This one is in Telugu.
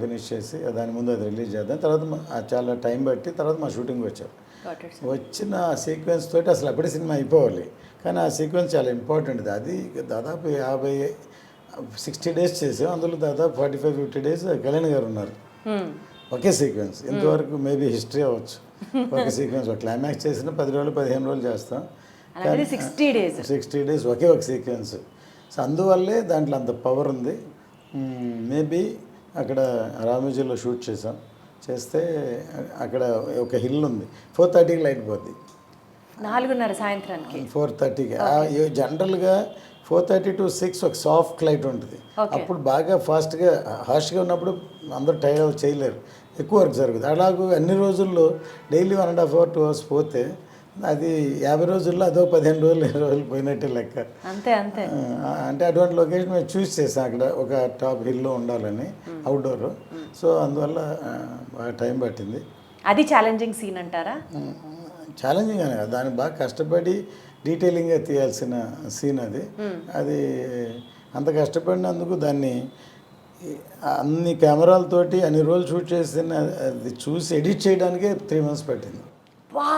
ఫినిష్ చేసి దాని ముందు అది రిలీజ్ చేద్దాం. తర్వాత చాలా టైం బట్టి తర్వాత మా షూటింగ్ వచ్చారు. వచ్చిన సీక్వెన్స్ తోటి అసలు అప్పుడే సినిమా అయిపోవాలి. కానీ ఆ సీక్వెన్స్ చాలా ఇంపార్టెంట్ అది దాదాపు యాభై సిక్స్టీ డేస్ చేసాం. అందులో దాదాపు forty five fifty days Kalyan garu ఉన్నారు. Hmm. ఒకే సీక్వెన్స్. ఇంతవరకు మేబీ హిస్టరీ అవ్వచ్చు. ఒక సీక్వెన్స్. ఒక క్లైమాక్స్ చేసిన పది రోజులు పదిహేను రోజులు చేస్తాం. సిక్స్టీ డేస్ సిక్స్టీ డేస్ ఒకే ఒక సీక్వెన్స్. సో అందువల్లే దాంట్లో అంత పవర్ ఉంది. మేబీ అక్కడ రామోజీలో షూట్ చేసాం చేస్తే అక్కడ ఒక హిల్ ఉంది. ఫోర్ థర్టీకి లైట్ పోద్ది. నాలుగున్నర సాయంత్రానికి. ఫోర్ థర్టీకి. జనరల్గా ఫోర్ థర్టీ టు సిక్స్ ఒక సాఫ్ట్ లైట్ ఉంటుంది. అప్పుడు బాగా ఫాస్ట్గా హార్ష్గా ఉన్నప్పుడు అందరూ టైర్ చేయలేరు. ఎక్కువ వర్క్ జరుగుతుంది. అలాగూ అన్ని రోజుల్లో daily one and half hour two hours పోతే అది యాభై రోజుల్లో అదో పదిహేను రోజులు ఇరవై రోజులు పోయినట్టే లెక్క. అంతే అంతే. అంటే అటువంటి లొకేషన్ మేము చూస్ చేసాం అక్కడ ఒక టాప్ హిల్లో ఉండాలని అవుట్డోర్. సో అందువల్ల బాగా టైం పట్టింది. అది ఛాలెంజింగ్ సీన్ అంటారా? ఛాలెంజింగ్ అని కాదు దాన్ని బాగా కష్టపడి డీటెయిలింగ్గా తీయాల్సిన సీన్ అది. అది అంత కష్టపడినందుకు దాన్ని అన్ని కెమెరాలతోటి అన్ని రోజులు షూట్ చేసిన అది చూసి ఎడిట్ చేయడానికే త్రీ మంత్స్ పట్టింది. వా